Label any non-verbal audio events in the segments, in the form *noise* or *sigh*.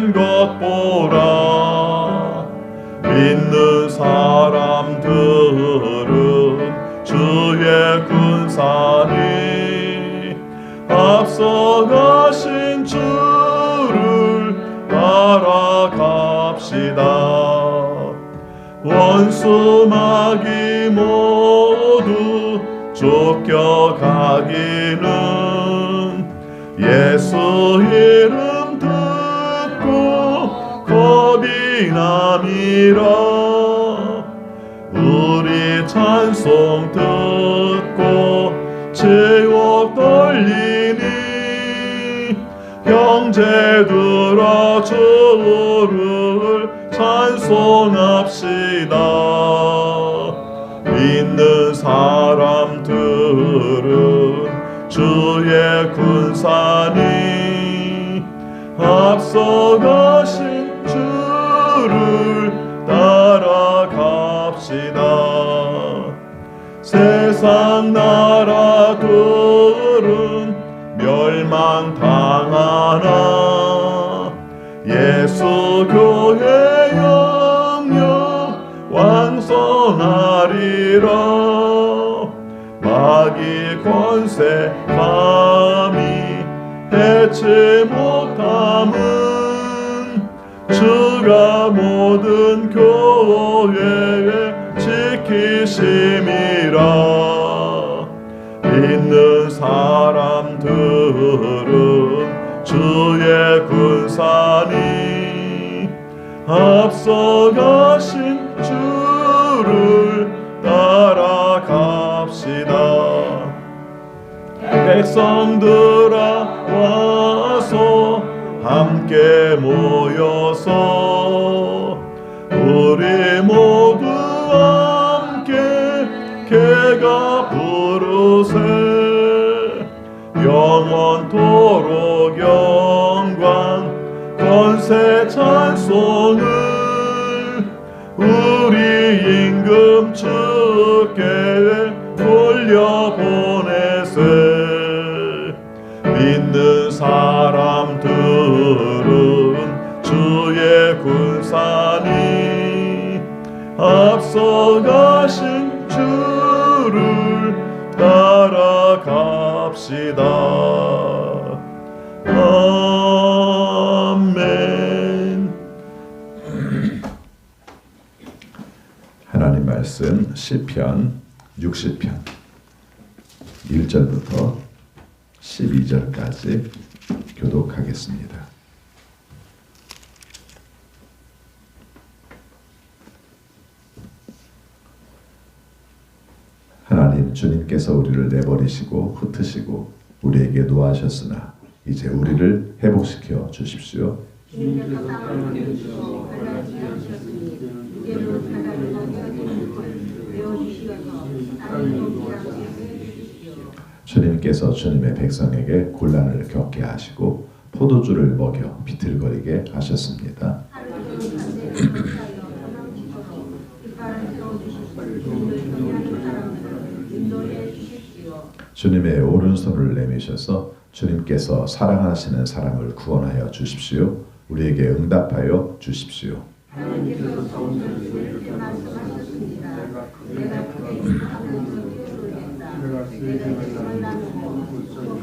가신 것 보라. 믿는 사람들은 주의 군사니. 앞서가신 주를 따라갑시다. 원수 마귀 모두 쫓겨가기 남이라 우리 찬송 듣고 지옥 떨리니 형제들아 주를 찬송합시다. 믿는 사람들은 주의 군사니 앞서가신 세상 나라들은 멸망당하나? 예수 교회 영영 왕성하리라. 마귀 권세 감히 해치 못함은 주가 모든 교회에 지키심이라 앞서가신 주를 따라갑시다. 백성들아 와서 함께 모여서 우리 모두 함께 개가 부르세. 영원토록 영광 권세 찬송을 우리 임금 주께 돌려보내세. 믿는 사람들은 주의 군사니 앞서가신 주를 따라갑시다 말씀 시편 60편 1절부터 12절까지 교독하겠습니다. 하나님 주님께서 우리를 내버리시고 흩으시고 우리에게 노하셨으나 이제 우리를 회복시켜 주십시오. 주님께서 땅을 내주시고 바다 지으셨으니 이제는 바다를 넘겨 주님께서 주님의 백성에게 곤란을 겪게 하시고 포도주를 먹여 비틀거리게 하셨습니다. 주님의 오른손을 내미셔서 주님께서 사랑하시는 사람을 구원하여 주십시오. 우리에게 응답하여 주십시오. 하나님께서 이렇게 말씀하셨습니다. 내가. 내가 나누고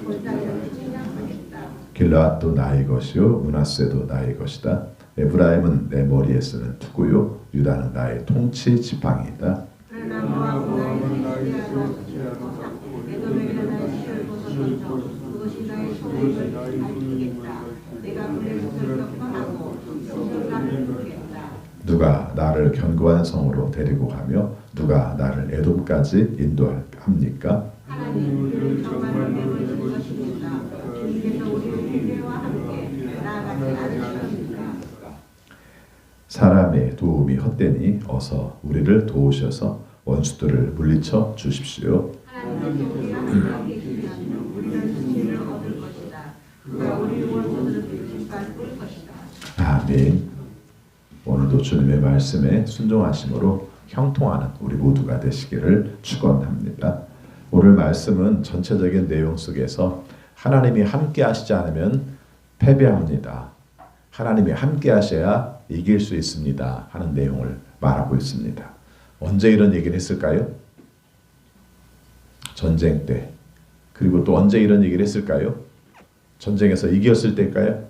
골짜기를 침략하겠다. 길라앗도 나의 것이요 문하세도 나의 것이다. 에브라임은 내 머리에 쓰는 투구요 유다는 나의 통치 지팡이다. 그러나 모압은 나의 시야로 에돔에게는 나의 시를 벗어던져 그것이 나의 소리를 밝히겠다. 내가 그의 속을 격파하고 신경을 부르겠다. 누가 나를 견고한 성으로 데리고 가며 누가 나를 에돔까지 인도합니까? 하나님? 사람의 도움이 헛되니 어서 우리를 도우셔서 원수들을 물리쳐 주십시오. 아멘. 오늘도 주님의 말씀에 순종하심으로 형통하는 우리 모두가 되시기를 축원합니다. 오늘 말씀은 전체적인 내용 속에서 하나님이 함께 하시지 않으면 패배합니다. 하나님이 함께 하셔야 이길 수 있습니다. 하는 내용을 말하고 있습니다. 언제 이런 얘기를 했을까요? 전쟁 때. 그리고 또 언제 이런 얘기를 했을까요? 전쟁에서 이겼을 때일까요?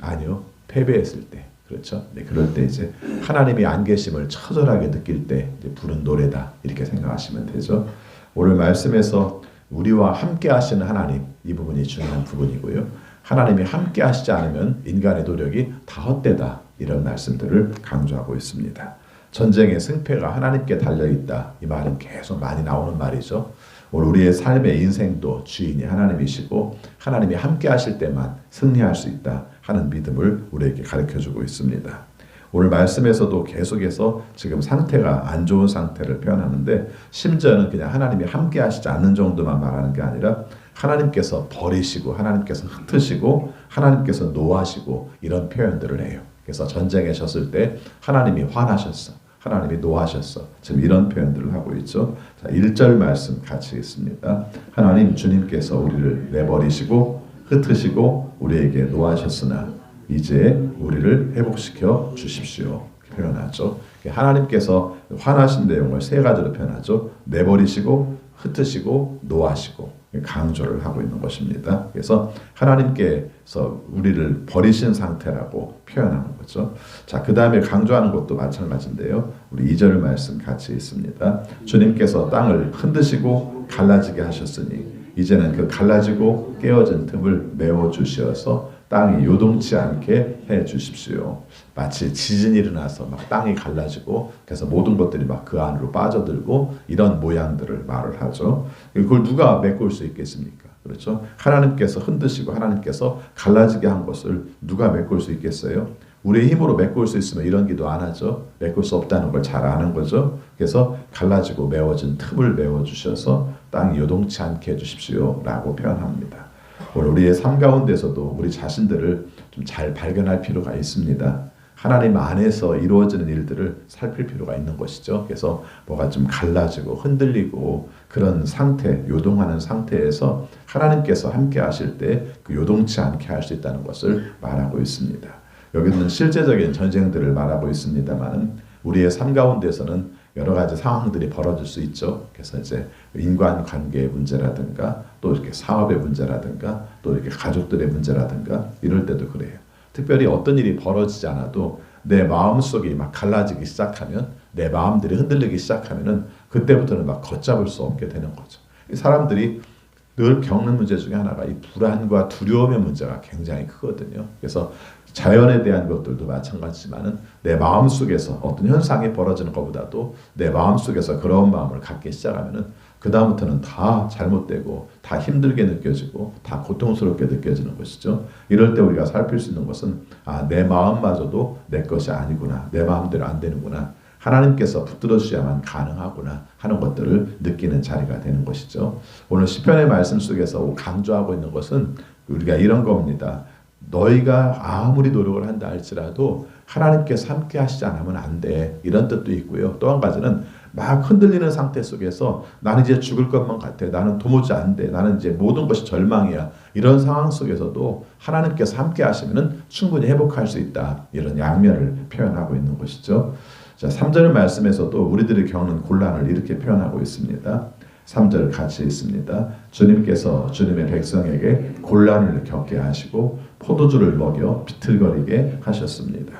아니요. 패배했을 때. 그렇죠? 네, 그럴 때 이제 하나님이 안 계심을 처절하게 느낄 때 부른 노래다. 이렇게 생각하시면 되죠. 오늘 말씀에서 우리와 함께 하시는 하나님 이 부분이 중요한 부분이고요. 하나님이 함께 하시지 않으면 인간의 노력이 다 헛되다. 이런 말씀들을 강조하고 있습니다. 전쟁의 승패가 하나님께 달려 있다. 이 말은 계속 많이 나오는 말이죠. 오늘 우리의 삶의 인생도 주인이 하나님이시고 하나님이 함께 하실 때만 승리할 수 있다 하는 믿음을 우리에게 가르쳐 주고 있습니다. 오늘 말씀에서도 계속해서 지금 상태가 안 좋은 상태를 표현하는데 심지어는 그냥 하나님이 함께 하시지 않는 정도만 말하는 게 아니라 하나님께서 버리시고 하나님께서 흩으시고 하나님께서 노하시고 이런 표현들을 해요. 그래서 전쟁에 졌을 때 하나님이 화나셨어. 하나님이 노하셨어. 지금 이런 표현들을 하고 있죠. 자, 1절 말씀 같이 있습니다. 하나님 주님께서 우리를 내버리시고 흩으시고 우리에게 노하셨으나 이제 우리를 회복시켜 주십시오. 표현하죠. 하나님께서 화나신 내용을 세 가지로 표현하죠. 내버리시고 흩으시고 노하시고 강조를 하고 있는 것입니다. 그래서 하나님께서 우리를 버리신 상태라고 표현하는 거죠. 자, 그 다음에 강조하는 것도 마찬가지인데요. 우리 2절 말씀 같이 있습니다. 주님께서 땅을 흔드시고 갈라지게 하셨으니 이제는 그 갈라지고 깨어진 틈을 메워 주시어서 땅이 요동치 않게 해 주십시오. 마치 지진이 일어나서 막 땅이 갈라지고 그래서 모든 것들이 막 그 안으로 빠져들고 이런 모양들을 말을 하죠. 그걸 누가 메꿀 수 있겠습니까? 그렇죠? 하나님께서 흔드시고 하나님께서 갈라지게 한 것을 누가 메꿀 수 있겠어요? 우리의 힘으로 메꿀 수 있으면 이런 기도 안 하죠. 메꿀 수 없다는 걸 잘 아는 거죠. 그래서 갈라지고 메워진 틈을 메워 주셔서 땅이 요동치 않게 해 주십시오 라고 표현합니다. 오늘 우리의 삶 가운데서도 우리 자신들을 좀 잘 발견할 필요가 있습니다. 하나님 안에서 이루어지는 일들을 살필 필요가 있는 것이죠. 그래서 뭐가 좀 갈라지고 흔들리고 그런 상태, 요동하는 상태에서 하나님께서 함께 하실 때 그 요동치 않게 할 수 있다는 것을 말하고 있습니다. 여기는 실제적인 전쟁들을 말하고 있습니다만 우리의 삶 가운데서는 여러 가지 상황들이 벌어질 수 있죠. 그래서 이제 인간 관계의 문제라든가 또 이렇게 사업의 문제라든가 또 이렇게 가족들의 문제라든가 이럴 때도 그래요. 특별히 어떤 일이 벌어지지 않아도 내 마음속이 막 갈라지기 시작하면 내 마음들이 흔들리기 시작하면은 그때부터는 막 걷잡을 수 없게 되는 거죠. 사람들이 늘 겪는 문제 중에 하나가 이 불안과 두려움의 문제가 굉장히 크거든요. 그래서 자연에 대한 것들도 마찬가지지만은 내 마음 속에서 어떤 현상이 벌어지는 것보다도 내 마음 속에서 그런 마음을 갖기 시작하면은 그 다음부터는 다 잘못되고 다 힘들게 느껴지고 다 고통스럽게 느껴지는 것이죠. 이럴 때 우리가 살필 수 있는 것은 아, 내 마음마저도 내 것이 아니구나. 내 마음대로 안 되는구나. 하나님께서 붙들어 주셔야만 가능하구나 하는 것들을 느끼는 자리가 되는 것이죠. 오늘 시편의 말씀 속에서 강조하고 있는 것은 우리가 이런 겁니다. 너희가 아무리 노력을 한다 할지라도 하나님께서 함께 하시지 않으면 안 돼. 이런 뜻도 있고요. 또 한 가지는 막 흔들리는 상태 속에서 나는 이제 죽을 것만 같아. 나는 도무지 안 돼. 나는 이제 모든 것이 절망이야. 이런 상황 속에서도 하나님께서 함께 하시면 충분히 회복할 수 있다. 이런 양면을 표현하고 있는 것이죠. 자, 3절 말씀에서도 우리들이 겪는 곤란을 이렇게 표현하고 있습니다. 3절 같이 있습니다. 주님께서 주님의 백성에게 곤란을 겪게 하시고 포도주를 먹여 비틀거리게 하셨습니다.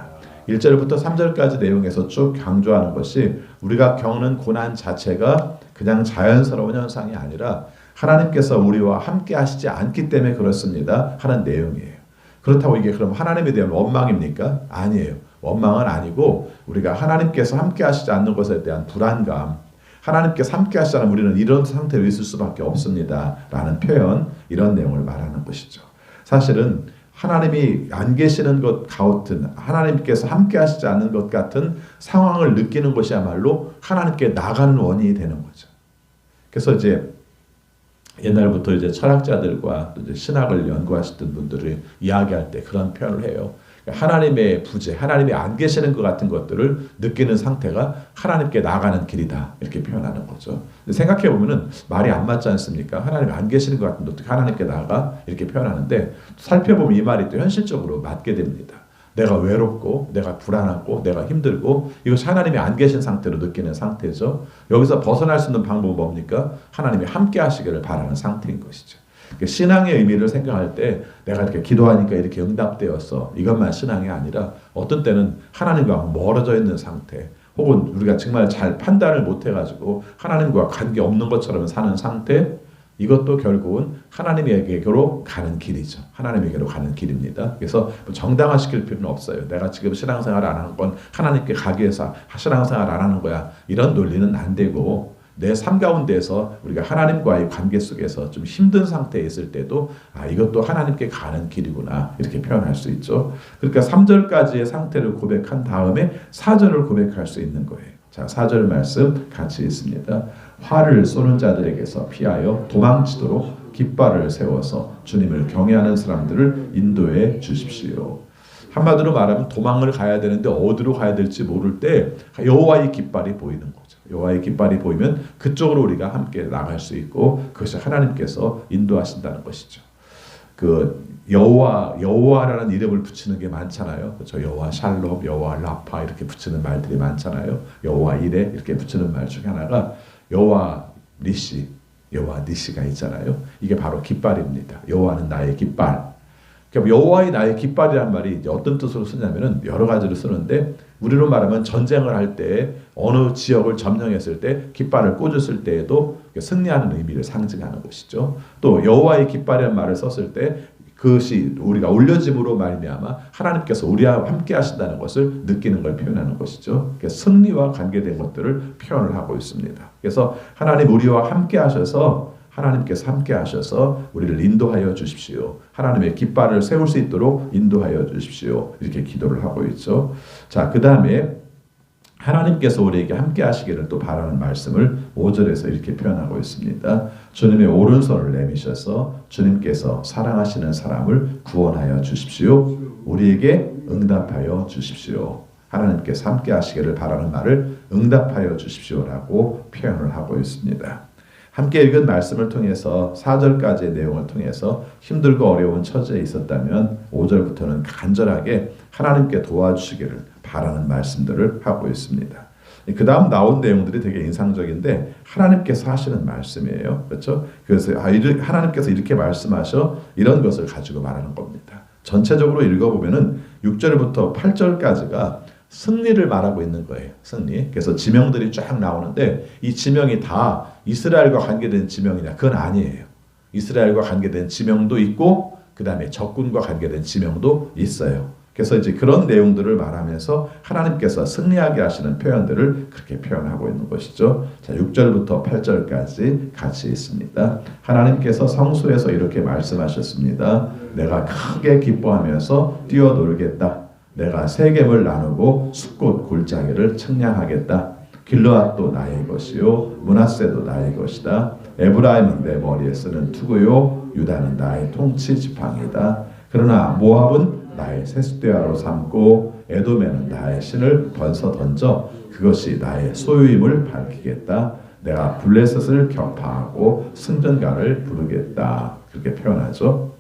1절부터 3절까지 내용에서 쭉 강조하는 것이 우리가 겪는 고난 자체가 그냥 자연스러운 현상이 아니라 하나님께서 우리와 함께 하시지 않기 때문에 그렇습니다. 하는 내용이에요. 그렇다고 이게 그럼 하나님에 대한 원망입니까? 아니에요. 원망은 아니고 우리가 하나님께서 함께 하시지 않는 것에 대한 불안감, 하나님께서 함께 하시지 않으면 우리는 이런 상태로 있을 수밖에 없습니다. 라는 표현, 이런 내용을 말하는 것이죠. 사실은 하나님이 안 계시는 것 같은 하나님께서 함께 하시지 않는 것 같은 상황을 느끼는 것이야말로 하나님께 나가는 원인이 되는 거죠. 그래서 이제 옛날부터 이제 철학자들과 이제 신학을 연구하시던 분들이 이야기할 때 그런 표현을 해요. 하나님의 부재, 하나님이 안 계시는 것 같은 것들을 느끼는 상태가 하나님께 나가는 길이다 이렇게 표현하는 거죠. 생각해 보면은 말이 안 맞지 않습니까? 하나님이 안 계시는 것 같은데 어떻게 하나님께 나가 이렇게 표현하는데 살펴보면 이 말이 또 현실적으로 맞게 됩니다. 내가 외롭고 내가 불안하고 내가 힘들고 이것이 하나님이 안 계신 상태로 느끼는 상태죠. 여기서 벗어날 수 있는 방법은 뭡니까? 하나님이 함께 하시기를 바라는 상태인 것이죠. 신앙의 의미를 생각할 때 내가 이렇게 기도하니까 이렇게 응답되었어. 이것만 신앙이 아니라 어떤 때는 하나님과 멀어져 있는 상태 혹은 우리가 정말 잘 판단을 못 해가지고 하나님과 관계 없는 것처럼 사는 상태 이것도 결국은 하나님에게로 가는 길이죠. 하나님에게로 가는 길입니다. 그래서 뭐 정당화시킬 필요는 없어요. 내가 지금 신앙생활 안 하는 건 하나님께 가기 위해서 신앙생활 안 하는 거야. 이런 논리는 안 되고 내 삶 가운데서 우리가 하나님과의 관계 속에서 좀 힘든 상태에 있을 때도 아 이것도 하나님께 가는 길이구나 이렇게 표현할 수 있죠. 그러니까 3절까지의 상태를 고백한 다음에 4절을 고백할 수 있는 거예요. 자, 4절 말씀 같이 있습니다. 화를 쏘는 자들에게서 피하여 도망치도록 깃발을 세워서 주님을 경외하는 사람들을 인도해 주십시오. 한마디로 말하면 도망을 가야 되는데 어디로 가야 될지 모를 때 여호와의 깃발이 보이는 거죠. 여호와의 깃발이 보이면 그쪽으로 우리가 함께 나갈 수 있고 그것이 하나님께서 인도하신다는 것이죠. 그 여호와 여호와라는 이름을 붙이는 게 많잖아요. 그렇죠? 여호와 샬롬, 여호와 라파 이렇게 붙이는 말들이 많잖아요. 여호와 이레 이렇게 붙이는 말 중에 하나가 여호와 니시, 여호와 니시가 있잖아요. 이게 바로 깃발입니다. 여호와는 나의 깃발. 그러니까 여호와의 나의 깃발이란 말이 어떤 뜻으로 쓰냐면은 여러 가지로 쓰는데 우리로 말하면 전쟁을 할 때 어느 지역을 점령했을 때 깃발을 꽂았을 때에도 승리하는 의미를 상징하는 것이죠. 또 여호와의 깃발이라는 말을 썼을 때 그것이 우리가 올려짐으로 말미암아 하나님께서 우리와 함께 하신다는 것을 느끼는 걸 표현하는 것이죠. 승리와 관계된 것들을 표현을 하고 있습니다. 그래서 하나님 우리와 함께 하셔서 하나님께서 함께 하셔서 우리를 인도하여 주십시오. 하나님의 깃발을 세울 수 있도록 인도하여 주십시오. 이렇게 기도를 하고 있죠. 자, 그 다음에 하나님께서 우리에게 함께 하시기를 또 바라는 말씀을 5절에서 이렇게 표현하고 있습니다. 주님의 오른손을 내미셔서 주님께서 사랑하시는 사람을 구원하여 주십시오. 우리에게 응답하여 주십시오. 하나님께서 함께 하시기를 바라는 말을 응답하여 주십시오라고 표현을 하고 있습니다. 함께 읽은 말씀을 통해서 4절까지의 내용을 통해서 힘들고 어려운 처지에 있었다면 5절부터는 간절하게 하나님께 도와주시기를 바라는 말씀들을 하고 있습니다. 그 다음 나온 내용들이 되게 인상적인데 하나님께서 하시는 말씀이에요. 그렇죠? 그래서 아, 하나님께서 이렇게 말씀하셔 이런 것을 가지고 말하는 겁니다. 전체적으로 읽어보면은 6절부터 8절까지가 승리를 말하고 있는 거예요. 승리. 그래서 지명들이 쫙 나오는데 이 지명이 다 이스라엘과 관계된 지명이냐? 그건 아니에요. 이스라엘과 관계된 지명도 있고 그 다음에 적군과 관계된 지명도 있어요. 그래서 이제 그런 내용들을 말하면서 하나님께서 승리하게 하시는 표현들을 그렇게 표현하고 있는 것이죠. 자, 6절부터 8절까지 같이 있습니다. 하나님께서 성소에서 이렇게 말씀하셨습니다. 내가 크게 기뻐하면서 뛰어놀겠다. 내가 세겜을 나누고 숲곳 골짜기를 측량하겠다. 길르앗도 나의 것이요 문하세도 나의 것이다. 에브라임은 내 머리에 쓰는 투구요 유다는 나의 통치 지팡이다. 그러나 모압은 나의 세숫대야로 삼고 에돔에는 나의 신을 번서 던져 그것이 나의 소유임을 밝히겠다. 내가 블레셋을 격파하고 승전가를 부르겠다. 그렇게 표현하죠.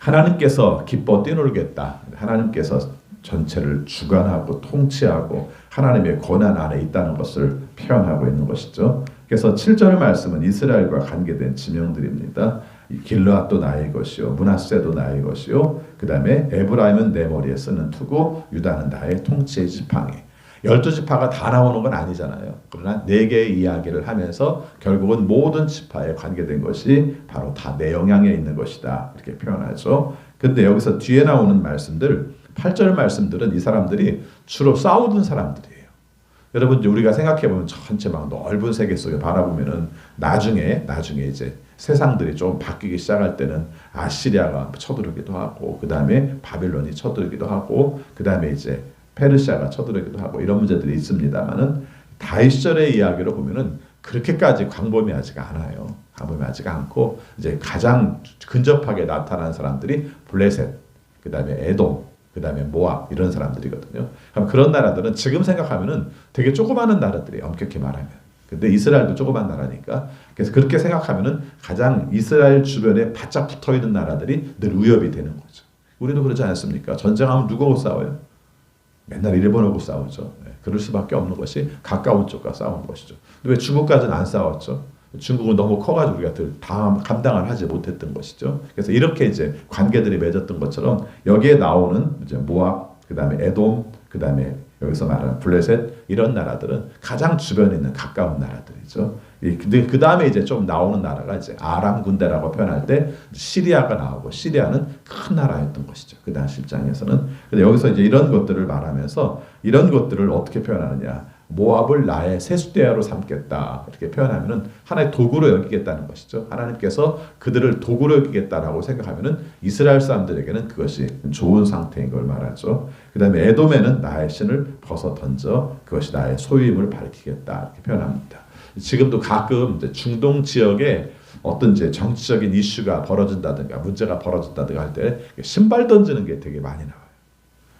하나님께서 기뻐 뛰놀겠다. 하나님께서 전체를 주관하고 통치하고 하나님의 권한 안에 있다는 것을 표현하고 있는 것이죠. 그래서 7절 말씀은 이스라엘과 관계된 지명들입니다. 길르앗도 나의 것이요 문하세도 나의 것이요 그 다음에 에브라임은 내 머리에 쓰는 투구 유다는 나의 통치의 지팡이 열두 지파가 다 나오는 건 아니잖아요. 그러나 네 개의 이야기를 하면서 결국은 모든 지파에 관계된 것이 바로 다 내 영향에 있는 것이다. 이렇게 표현하죠. 근데 여기서 뒤에 나오는 말씀들, 8절 말씀들은 이 사람들이 주로 싸우던 사람들이에요. 여러분 우리가 생각해 보면 전체 막 넓은 세계 속에 바라보면은 나중에 나중에 이제 세상들이 좀 바뀌기 시작할 때는 아시리아가 쳐들어오기도 하고 그 다음에 바빌론이 쳐들어오기도 하고 그 다음에 이제 페르시아가 쳐들어오기도 하고 이런 문제들이 있습니다만은 다윗 시절의 이야기로 보면은 그렇게까지 광범위하지가 않아요. 광범위하지가 않고 이제 가장 근접하게 나타난 사람들이 블레셋, 그 다음에 에돔, 그 다음에 모압 이런 사람들이거든요. 그럼 그런 나라들은 지금 생각하면은 되게 조그마한 나라들이 엄격히 말하면. 근데 이스라엘도 조그만 나라니까. 그래서 그렇게 생각하면은 가장 이스라엘 주변에 바짝 붙어 있는 나라들이 늘 위협이 되는 거죠. 우리도 그러지 않습니까? 전쟁하면 누구하고 싸워요? 맨날 일본하고 싸우죠. 네, 그럴 수밖에 없는 것이 가까운 쪽과 싸우는 것이죠. 왜 중국까지는 안 싸웠죠? 중국은 너무 커가지고 우리가 다 감당을 하지 못했던 것이죠. 그래서 이렇게 이제 관계들이 맺었던 것처럼 여기에 나오는 이제 모압, 그 다음에 에돔, 그 다음에 여기서 말하는 블레셋 이런 나라들은 가장 주변에 있는 가까운 나라들이죠. 그 다음에 이제 좀 나오는 나라가 이제 아람 군대라고 표현할 때 시리아가 나오고 시리아는 큰 나라였던 것이죠. 그 당시 입장에서는. 근데 여기서 이제 이런 것들을 말하면서 이런 것들을 어떻게 표현하느냐. 모압을 나의 세숫대야로 삼겠다 이렇게 표현하면은 하나의 도구로 여기겠다는 것이죠. 하나님께서 그들을 도구로 여기겠다라고 생각하면은 이스라엘 사람들에게는 그것이 좋은 상태인 걸 말하죠. 그다음에 에돔에는 나의 신을 벗어 던져 그것이 나의 소유임을 밝히겠다 이렇게 표현합니다. 지금도 가끔 중동 지역에 어떤 이제 정치적인 이슈가 벌어진다든가 문제가 벌어진다든가 할 때 신발 던지는 게 되게 많이 나와요.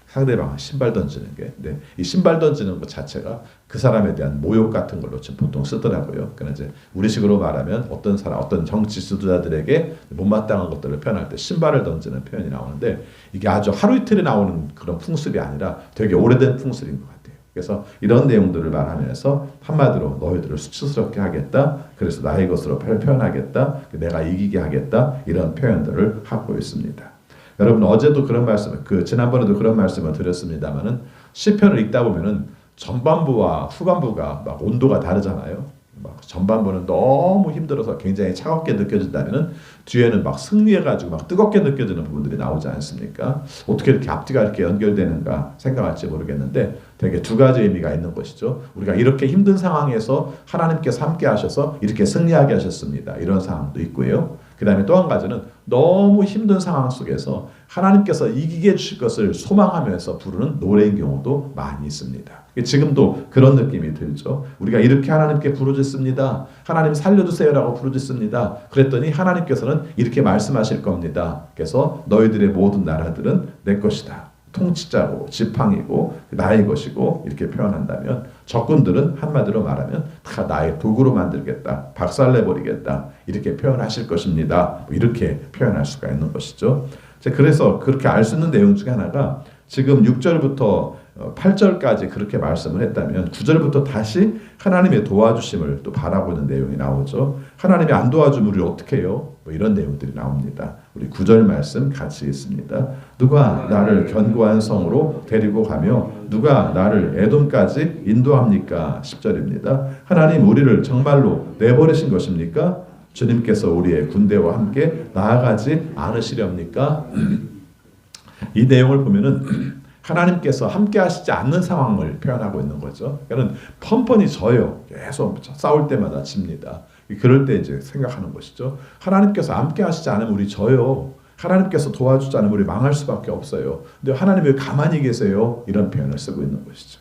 상대방 신발 던지는 게. 네. 이 신발 던지는 것 자체가 그 사람에 대한 모욕 같은 걸로 지금 보통 쓰더라고요. 그러나 이제 우리식으로 말하면 어떤 사람, 어떤 정치 지도자들에게 못마땅한 것들을 표현할 때 신발을 던지는 표현이 나오는데 이게 아주 하루 이틀에 나오는 그런 풍습이 아니라 되게 오래된 풍습인 것 같아요. 그래서 이런 내용들을 말하면서 한마디로 너희들을 수치스럽게 하겠다. 그래서 나의 것으로 표현하겠다. 내가 이기게 하겠다. 이런 표현들을 하고 있습니다. 여러분 어제도 그런 말씀, 그 지난번에도 그런 말씀을 드렸습니다만은 시편을 읽다 보면은 전반부와 후반부가 막 온도가 다르잖아요. 막 전반부는 너무 힘들어서 굉장히 차갑게 느껴진다면은 뒤에는 막 승리해가지고 막 뜨겁게 느껴지는 부분들이 나오지 않습니까? 어떻게 이렇게 앞뒤가 이렇게 연결되는가 생각할지 모르겠는데 되게 두 가지 의미가 있는 것이죠. 우리가 이렇게 힘든 상황에서 하나님께서 함께 하셔서 이렇게 승리하게 하셨습니다. 이런 상황도 있고요. 그 다음에 또 한 가지는 너무 힘든 상황 속에서 하나님께서 이기게 주실 것을 소망하면서 부르는 노래인 경우도 많이 있습니다. 지금도 그런 느낌이 들죠. 우리가 이렇게 하나님께 부르짖습니다. 하나님 살려주세요라고 부르짖습니다. 그랬더니 하나님께서는 이렇게 말씀하실 겁니다. 그래서 너희들의 모든 나라들은 내 것이다. 통치자고 지팡이고 나의 것이고 이렇게 표현한다면 적군들은 한마디로 말하면 다 나의 도구로 만들겠다 박살내버리겠다 이렇게 표현하실 것입니다 뭐 이렇게 표현할 수가 있는 것이죠 그래서 그렇게 알 수 있는 내용 중에 하나가 지금 6절부터 8절까지 그렇게 말씀을 했다면 9절부터 다시 하나님의 도와주심을 또 바라고 있는 내용이 나오죠. 하나님이 안 도와주면 우리 어떻게 해요? 뭐 이런 내용들이 나옵니다. 우리 9절 말씀 같이 있습니다. 누가 나를 견고한 성으로 데리고 가며 누가 나를 에돔까지 인도합니까? 10절입니다. 하나님 우리를 정말로 내버리신 것입니까? 주님께서 우리의 군대와 함께 나아가지 않으시렵니까? 이 내용을 보면은 하나님께서 함께 하시지 않는 상황을 표현하고 있는 거죠. 그러니까 펀펀히 져요. 계속 싸울 때마다 집니다. 그럴 때 이제 생각하는 것이죠. 하나님께서 함께 하시지 않으면 우리 져요. 하나님께서 도와주지 않으면 우리 망할 수밖에 없어요. 근데 하나님 왜 가만히 계세요? 이런 표현을 쓰고 있는 것이죠.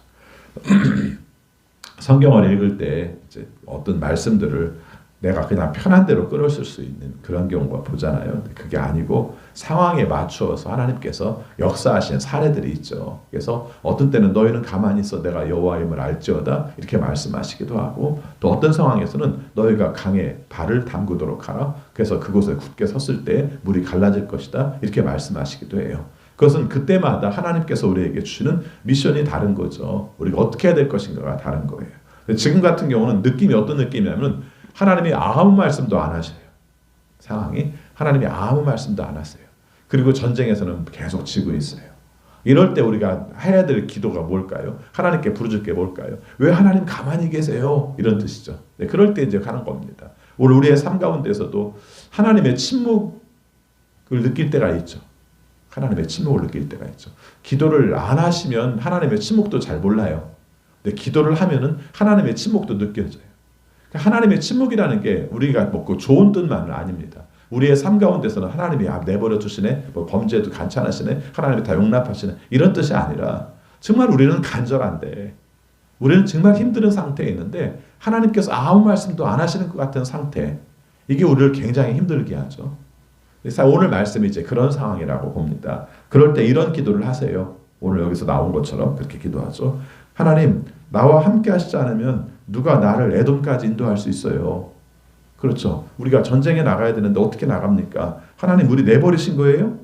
*clears throat* 성경을 읽을 때 이제 어떤 말씀들을 내가 그냥 편한 대로 끌어쓸 수 있는 그런 경우가 보잖아요. 그게 아니고 상황에 맞추어서 하나님께서 역사하신 사례들이 있죠. 그래서 어떤 때는 너희는 가만히 있어 내가 여호와임을 알지어다 이렇게 말씀하시기도 하고 또 어떤 상황에서는 너희가 강에 발을 담그도록 하라. 그래서 그곳에 굳게 섰을 때 물이 갈라질 것이다 이렇게 말씀하시기도 해요. 그것은 그때마다 하나님께서 우리에게 주시는 미션이 다른 거죠. 우리가 어떻게 해야 될 것인가가 다른 거예요. 지금 같은 경우는 느낌이 어떤 느낌이냐면 하나님이 아무 말씀도 안 하셔요. 상황이 하나님이 아무 말씀도 안 하세요. 그리고 전쟁에서는 계속 지고 있어요. 이럴 때 우리가 해야 될 기도가 뭘까요? 하나님께 부르짖 게 뭘까요? 왜 하나님 가만히 계세요? 이런 뜻이죠. 네, 그럴 때 이제 가는 겁니다. 오늘 우리의 삶 가운데서도 하나님의 침묵을 느낄 때가 있죠. 하나님의 침묵을 느낄 때가 있죠. 기도를 안 하시면 하나님의 침묵도 잘 몰라요. 근데 기도를 하면은 하나님의 침묵도 느껴져요. 하나님의 침묵이라는 게 우리가 먹고 좋은 뜻만은 아닙니다. 우리의 삶 가운데서는 하나님이 아, 내버려 두시네, 뭐 범죄도 간찬하시네, 하나님이 다 용납하시네 이런 뜻이 아니라 정말 우리는 간절한데 우리는 정말 힘든 상태에 있는데 하나님께서 아무 말씀도 안 하시는 것 같은 상태 이게 우리를 굉장히 힘들게 하죠. 그래서 오늘 말씀이 이제 그런 상황이라고 봅니다. 그럴 때 이런 기도를 하세요. 오늘 여기서 나온 것처럼 그렇게 기도하죠. 하나님 나와 함께 하시지 않으면 누가 나를 에돔까지 인도할 수 있어요. 그렇죠. 우리가 전쟁에 나가야 되는데 어떻게 나갑니까? 하나님 우리 내버리신 거예요?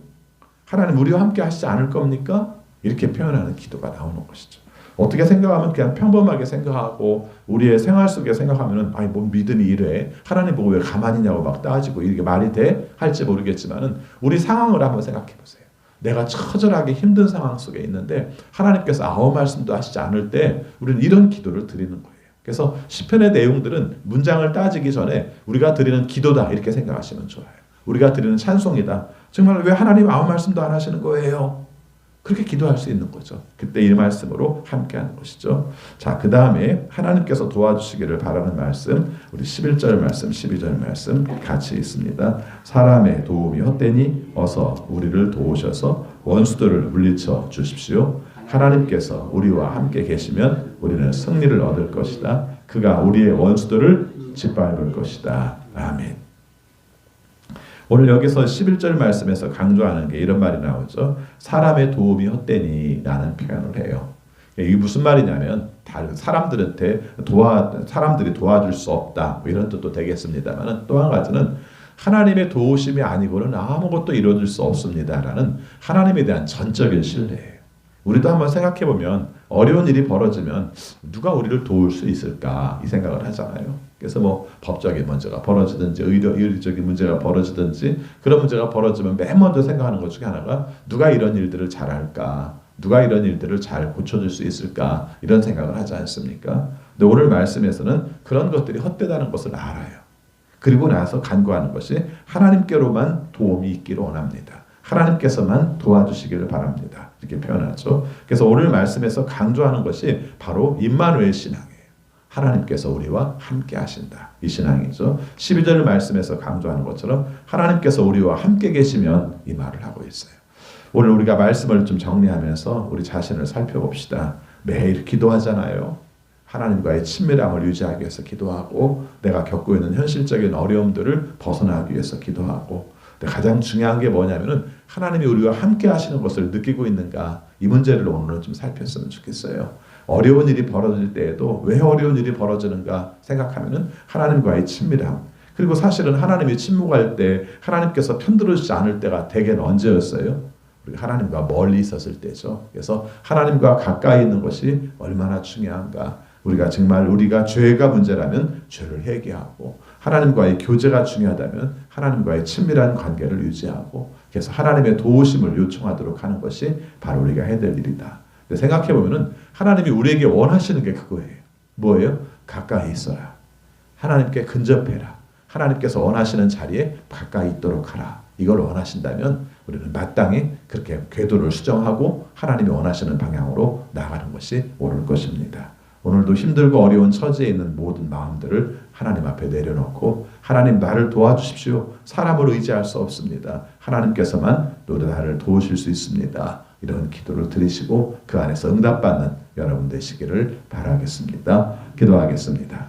하나님 우리와 함께 하시지 않을 겁니까? 이렇게 표현하는 기도가 나오는 것이죠. 어떻게 생각하면 그냥 평범하게 생각하고 우리의 생활 속에 생각하면은 아니 뭔 믿음이 이래 하나님 보고 왜 가만히 있냐고 막 따지고 이게 말이 돼 할지 모르겠지만은 우리 상황을 한번 생각해 보세요. 내가 처절하게 힘든 상황 속에 있는데 하나님께서 아무 말씀도 하시지 않을 때 우리는 이런 기도를 드리는 거예요. 그래서 시편의 내용들은 문장을 따지기 전에 우리가 드리는 기도다 이렇게 생각하시면 좋아요. 우리가 드리는 찬송이다. 정말 왜 하나님 아무 말씀도 안 하시는 거예요? 그렇게 기도할 수 있는 거죠. 그때 이 말씀으로 함께하는 것이죠. 자, 그 다음에 하나님께서 도와주시기를 바라는 말씀, 우리 11절 말씀, 12절 말씀 같이 있습니다. 사람의 도움이 헛되니 어서 우리를 도우셔서 원수들을 물리쳐 주십시오. 하나님께서 우리와 함께 계시면 우리는 승리를 얻을 것이다. 그가 우리의 원수들을 짓밟을 것이다. 아멘. 오늘 여기서 11절 말씀에서 강조하는 게 이런 말이 나오죠. 사람의 도움이 헛되니 라는 표현을 해요. 이게 무슨 말이냐면 사람들한테 도와 사람들이 도와줄 수 없다 뭐 이런 뜻도 되겠습니다만 또 한 가지는 하나님의 도우심이 아니고는 아무것도 이루어질 수 없습니다라는 하나님에 대한 전적인 신뢰예요. 우리도 한번 생각해 보면 어려운 일이 벌어지면 누가 우리를 도울 수 있을까 이 생각을 하잖아요. 그래서 뭐 법적인 문제가 벌어지든지 의료, 의료적인 문제가 벌어지든지 그런 문제가 벌어지면 맨 먼저 생각하는 것 중에 하나가 누가 이런 일들을 잘할까 누가 이런 일들을 잘 고쳐줄 수 있을까 이런 생각을 하지 않습니까? 근데 오늘 말씀에서는 그런 것들이 헛되다는 것을 알아요. 그리고 나서 간구하는 것이 하나님께로만 도움이 있기를 원합니다. 하나님께서만 도와주시기를 바랍니다. 이렇게 표현하죠. 그래서 오늘 말씀에서 강조하는 것이 바로 임마누엘 신앙이에요. 하나님께서 우리와 함께 하신다. 이 신앙이죠. 12절 말씀에서 강조하는 것처럼 하나님께서 우리와 함께 계시면 이 말을 하고 있어요. 오늘 우리가 말씀을 좀 정리하면서 우리 자신을 살펴봅시다. 매일 기도하잖아요. 하나님과의 친밀함을 유지하기 위해서 기도하고 내가 겪고 있는 현실적인 어려움들을 벗어나기 위해서 기도하고 가장 중요한 게 뭐냐면은 하나님이 우리와 함께 하시는 것을 느끼고 있는가 이 문제를 오늘은 좀 살폈으면 좋겠어요. 어려운 일이 벌어질 때에도 왜 어려운 일이 벌어지는가 생각하면은 하나님과의 친밀함 그리고 사실은 하나님이 침묵할 때 하나님께서 편들어주지 않을 때가 대개는 언제였어요? 하나님과 멀리 있었을 때죠. 그래서 하나님과 가까이 있는 것이 얼마나 중요한가. 우리가 정말 우리가 죄가 문제라면 죄를 회개하고 하나님과의 교제가 중요하다면 하나님과의 친밀한 관계를 유지하고 그래서 하나님의 도우심을 요청하도록 하는 것이 바로 우리가 해야 될 일이다. 생각해 보면은 하나님이 우리에게 원하시는 게 그거예요. 뭐예요? 가까이 있어라. 하나님께 근접해라. 하나님께서 원하시는 자리에 가까이 있도록 하라. 이걸 원하신다면 우리는 마땅히 그렇게 궤도를 수정하고 하나님이 원하시는 방향으로 나가는 것이 옳을 것입니다. 오늘도 힘들고 어려운 처지에 있는 모든 마음들을 하나님 앞에 내려놓고 하나님 나를 도와주십시오. 사람을 의지할 수 없습니다. 하나님께서만 노래 나를 도우실 수 있습니다. 이런 기도를 드리시고 그 안에서 응답받는 여러분 되시기를 바라겠습니다. 기도하겠습니다.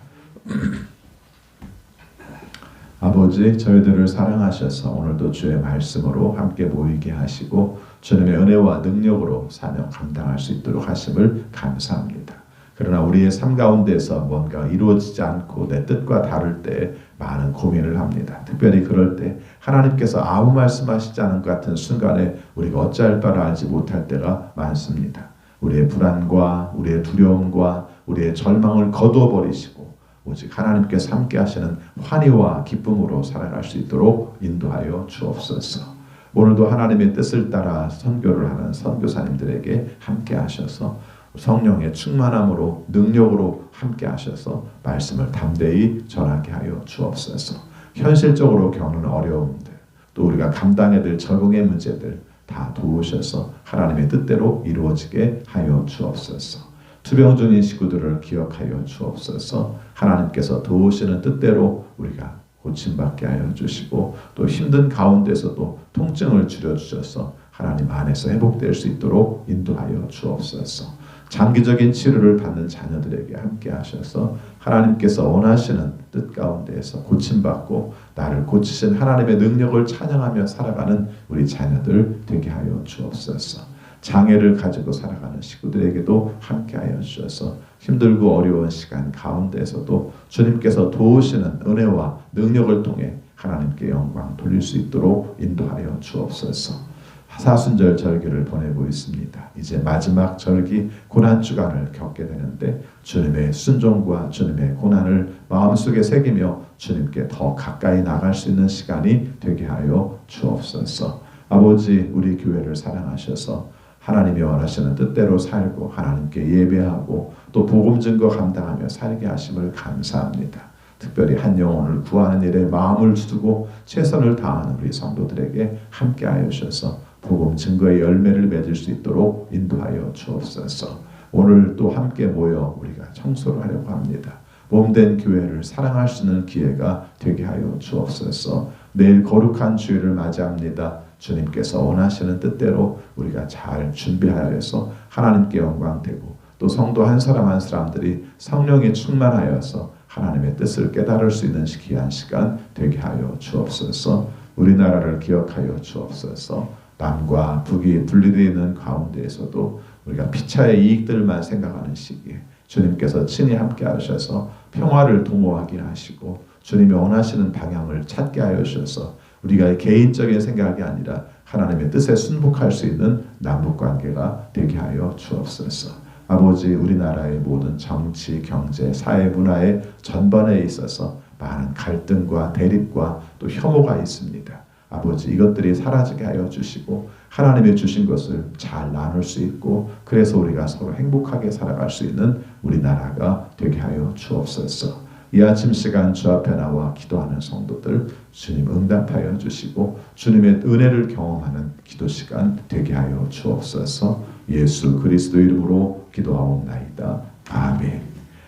*clears throat* 아버지 저희들을 사랑하셔서 오늘도 주의 말씀으로 함께 모이게 하시고 주님의 은혜와 능력으로 사명 감당할 수 있도록 하심을 감사합니다. 그러나 우리의 삶 가운데서 뭔가 이루어지지 않고 내 뜻과 다를 때 많은 고민을 합니다. 특별히 그럴 때 하나님께서 아무 말씀하시지 않은 것 같은 순간에 우리가 어찌할 바를 알지 못할 때가 많습니다. 우리의 불안과 우리의 두려움과 우리의 절망을 거두어 버리시고 오직 하나님께서 함께 하시는 환희와 기쁨으로 살아갈 수 있도록 인도하여 주옵소서. 오늘도 하나님의 뜻을 따라 선교를 하는 선교사님들에게 함께 하셔서 성령의 충만함으로 능력으로 함께 하셔서 말씀을 담대히 전하게 하여 주옵소서. 현실적으로 겪는 어려움들, 또 우리가 감당해야 될 적응의 문제들 다 도우셔서 하나님의 뜻대로 이루어지게 하여 주옵소서. 투병 중인 식구들을 기억하여 주옵소서. 하나님께서 도우시는 뜻대로 우리가 고침받게 하여 주시고 또 힘든 가운데서도 통증을 줄여 주셔서 하나님 안에서 회복될 수 있도록 인도하여 주옵소서. 장기적인 치료를 받는 자녀들에게 함께 하셔서 하나님께서 원하시는 뜻 가운데에서 고침받고 나를 고치신 하나님의 능력을 찬양하며 살아가는 우리 자녀들 되게 하여 주옵소서. 장애를 가지고 살아가는 식구들에게도 함께하여 주셔서 힘들고 어려운 시간 가운데서도 주님께서 도우시는 은혜와 능력을 통해 하나님께 영광 돌릴 수 있도록 인도하여 주옵소서. 사순절 절기를 보내고 있습니다. 이제 마지막 절기 고난 주간을 겪게 되는데 주님의 순종과 주님의 고난을 마음속에 새기며 주님께 더 가까이 나갈 수 있는 시간이 되게 하여 주옵소서. 아버지 우리 교회를 사랑하셔서 하나님이 원하시는 뜻대로 살고 하나님께 예배하고 또 복음 증거 감당하며 살게 하심을 감사합니다. 특별히 한 영혼을 구하는 일에 마음을 두고 최선을 다하는 우리 성도들에게 함께하여 주셔서 복음 증거의 열매를 맺을 수 있도록 인도하여 주옵소서. 오늘 또 함께 모여 우리가 청소를 하려고 합니다. 몸된 교회를 사랑할 수 있는 기회가 되게 하여 주옵소서. 내일 거룩한 주일을 맞이합니다. 주님께서 원하시는 뜻대로 우리가 잘 준비하여서 하나님께 영광되고 또 성도 한 사람 한 사람들이 성령에 충만하여서 하나님의 뜻을 깨달을 수 있는 귀한 시간 되게 하여 주옵소서. 우리나라를 기억하여 주옵소서. 남과 북이 분리되어 있는 가운데에서도 우리가 피차의 이익들만 생각하는 시기에 주님께서 친히 함께 하셔서 평화를 도모하게 하시고 주님이 원하시는 방향을 찾게 하여 주셔서 우리가 개인적인 생각이 아니라 하나님의 뜻에 순복할 수 있는 남북 관계가 되게 하여 주옵소서. 아버지 우리나라의 모든 정치, 경제, 사회, 문화의 전반에 있어서 많은 갈등과 대립과 또 혐오가 있습니다. 아버지 이것들이 사라지게 하여 주시고 하나님의 주신 것을 잘 나눌 수 있고 그래서 우리가 서로 행복하게 살아갈 수 있는 우리나라가 되게 하여 주옵소서. 이 아침 시간 주 앞에 나와 기도하는 성도들 주님 응답하여 주시고 주님의 은혜를 경험하는 기도 시간 되게 하여 주옵소서. 예수 그리스도 이름으로 기도하옵나이다. 아멘.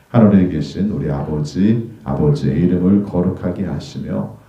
하늘에 계신 우리 아버지 아버지의 이름을 거룩하게 하시며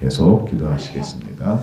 계속 기도하시겠습니다.